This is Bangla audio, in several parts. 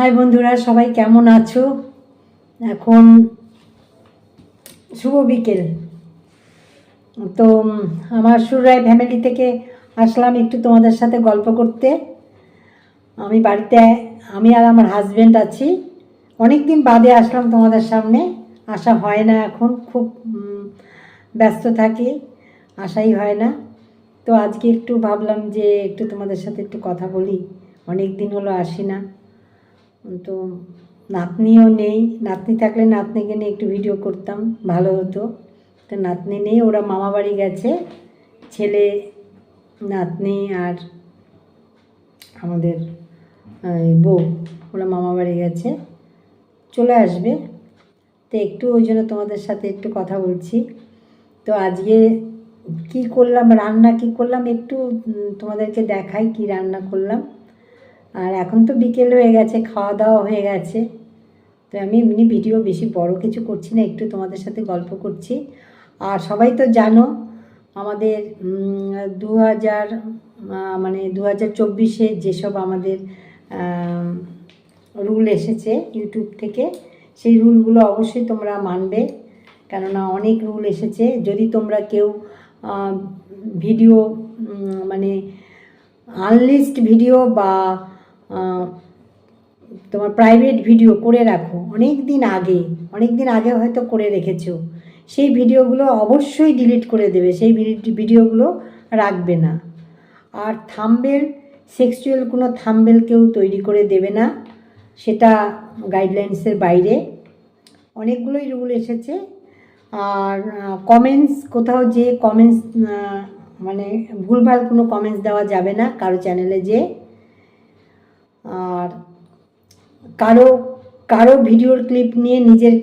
হাই বন্ধুরা, সবাই কেমন আছো? এখন শুভ বিকেল। তো আমার সুরাই ফ্যামিলি থেকে আসলাম একটু তোমাদের সাথে গল্প করতে। আমি বাড়িতে, আমি আর আমার হাজব্যান্ড আছি। অনেক দিন বাদে আসলাম তোমাদের সামনে। আসা হয় না এখন, খুব ব্যস্ত থাকি। আসাই হয় না। তো আজকে একটু ভাবলাম যে একটু তোমাদের সাথে একটু কথা বলি। অনেক দিন হলো আসি না। তো নাতনিও নেই। নাতনি থাকলে নাতনিকে নিয়ে একটু ভিডিও করতাম, ভালো হতো। তো নাতনি নেই, ওরা মামা বাড়ি গেছে। ছেলে, নাতনি আর আমাদের বউ, ওরা মামা বাড়ি গেছে। চলে আসবে। তো একটু ওই জন্য তোমাদের সাথে একটু কথা বলছি। তো আজকে কি করলাম, রান্না কি করলাম, একটু তোমাদেরকে দেখাই কি রান্না করলাম। আর এখন তো বিকেল হয়ে গেছে, খাওয়া দাওয়া হয়ে গেছে। তো আমি এমনি ভিডিও বেশি বড় কিছু করছি না, একটু তোমাদের সাথে গল্প করছি। আর সবাই তো জানো, আমাদের দু হাজার মানে দু হাজার চব্বিশে যেসব আমাদের রুল এসেছে ইউটিউব থেকে, সেই রুলগুলো অবশ্যই তোমরা মানবে। কেননা অনেক রুল এসেছে, যদি তোমরা কেউ ভিডিও মানে আনলিস্ট ভিডিও বা তোমার প্রাইভেট ভিডিও করে রাখো। অনেক দিন আগে অনেক দিন আগে হয়তো করে রেখেছো। সেই ভিডিওগুলো অবশ্যই ডিলিট করে দেবে। সেই ভিডি- ভিডিওগুলো রাখবে না। আর থাম্বেল সেক্সুয়াল কোনো থাম্বেল কেউ তৈরি করে দেবে না। সেটা গাইডলাইন্সের বাইরে। অনেকগুলোই রুল এসেছে। আর কমেন্টস কোথাও যে কমেন্টস মানে ভুলভাল কোনো কমেন্টস দেওয়া যাবে না। কারও চ্যানেলে যে আর কারও কারও ভিডিওর ক্লিপ নিয়ে নিজের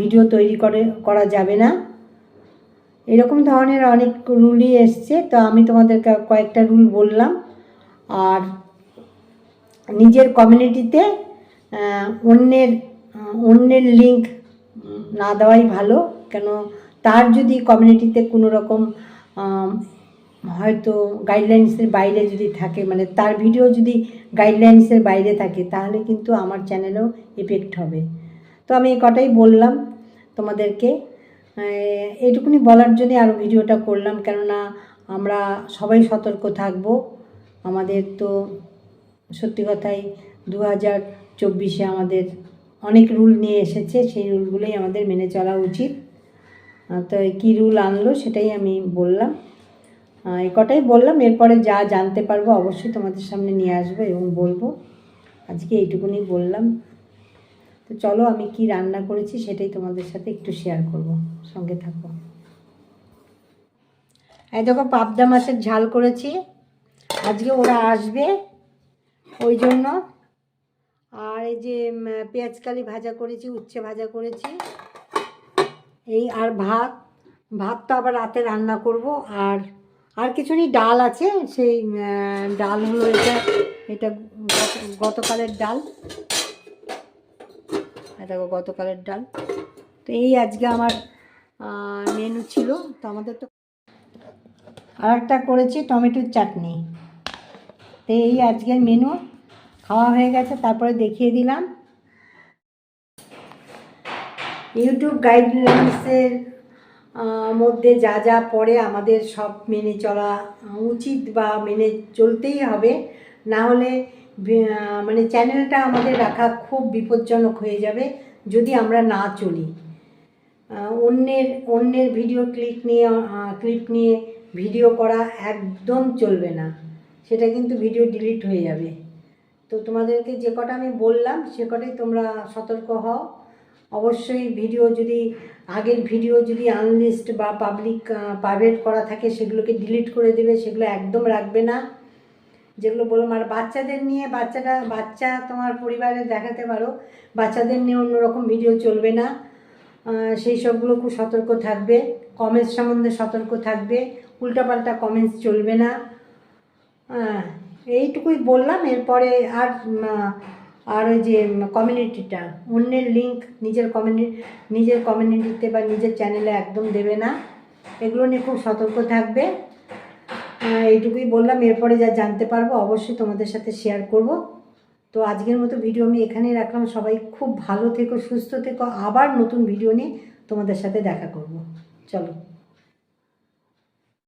ভিডিও তৈরি করে, করা যাবে না। এরকম ধরনের অনেক রুলই এসছে, তো আমি তোমাদেরকে কয়েকটা রুল বললাম। আর নিজের কমিউনিটিতে অন্যের অন্যের লিঙ্ক না দেওয়াই ভালো। কেন, তার যদি কমিউনিটিতে কোনো রকম হয়তো গাইডলাইন্সের বাইরে যদি থাকে মানে তার ভিডিও যদি গাইডলাইন্সের বাইরে থাকে, তাহলে কিন্তু আমার চ্যানেলেও এফেক্ট হবে। তো আমি এই কটাই বললাম তোমাদেরকে। এইটুকুনি বলার জন্যে আরও ভিডিওটা করলাম, কেননা আমরা সবাই সতর্ক থাকব। আমাদের তো সত্যি কথাই দু হাজার চব্বিশে আমাদের অনেক রুল নিয়ে এসেছে, সেই রুলগুলোই আমাদের মেনে চলা উচিত। তো কী রুল আনলো সেটাই আমি বললাম। এই কটাই বললাম। এরপরে যা জানতে পারব অবশ্যই তোমাদের সামনে নিয়ে আসব এবং বলব। আজকে এইটুকুনি বললাম। তো চলো, আমি কি রান্না করেছি সেটাই তোমাদের সাথে একটু শেয়ার করব। সঙ্গে থাকো। এই দেখো, পাবদা মাছের ঝাল করেছি। আজকে ওরা আসবে ওই জন্য। আর এই যে পেঁয়াজকালি ভাজা করেছি, উচ্ছে ভাজা করেছি। এই আর ভাত। ভাত তো আবার রাতে রান্না করব। আর আর কিছু নেই ডাল আছে, সেই ডাল হলো এটা এটা গতকালের ডাল। দেখো গতকালের ডাল। তো এই আজকে আমার মেনু ছিল, তো আমাদের তো আর একটা করেছি টমেটোর চাটনি। তো এই আজকের মেনু খাওয়া হয়ে গেছে, তারপরে দেখিয়ে দিলাম। ইউটিউব গাইডলাইন্সের মধ্যে যা যা পড়ে আমাদের সব মেনে চলা উচিত বা মেনে চলতেই হবে। না হলে মানে চ্যানেলটা আমাদের রাখা খুব বিপজ্জনক হয়ে যাবে যদি আমরা না চলি। অন্যের অন্যের ভিডিও ক্লিক নিয়ে ক্লিপ নিয়ে ভিডিও করা একদম চলবে না। সেটা কিন্তু ভিডিও ডিলিট হয়ে যাবে। তো তোমাদেরকে যে কটা আমি বললাম, সে কটাই তোমরা সতর্ক হও। অবশ্যই ভিডিও যদি, আগের ভিডিও যদি আনলিস্ট বা পাবলিক প্রাইভেট করা থাকে, সেগুলোকে ডিলিট করে দেবে, সেগুলো একদম রাখবে না। যেগুলো বললাম, আর বাচ্চাদের নিয়ে বাচ্চাটা বাচ্চা তোমার পরিবারে দেখাতে পারো, বাচ্চাদের নিয়ে অন্যরকম ভিডিও চলবে না। সেই সবগুলো খুব সতর্ক থাকবে কমেন্টস সম্বন্ধে সতর্ক থাকবে, উল্টাপাল্টা কমেন্টস চলবে না। হ্যাঁ এইটুকুই বললাম, এরপরে আর আর ওই যে কমিউনিটিটা অন্যের লিঙ্ক নিজের কমিউনিটি নিজের কমিউনিটিতে বা নিজের চ্যানেলে একদম দেবে না। এগুলো নিয়ে খুব সতর্ক থাকবে। এইটুকুই বললাম, এরপরে যা জানতে পারব অবশ্যই তোমাদের সাথে শেয়ার করব। তো আজকের মতো ভিডিও আমি এখানেই রাখলাম। সবাই খুব ভালো থেকো, সুস্থ থেকো। আবার নতুন ভিডিও নিয়ে তোমাদের সাথে দেখা করব। চলো।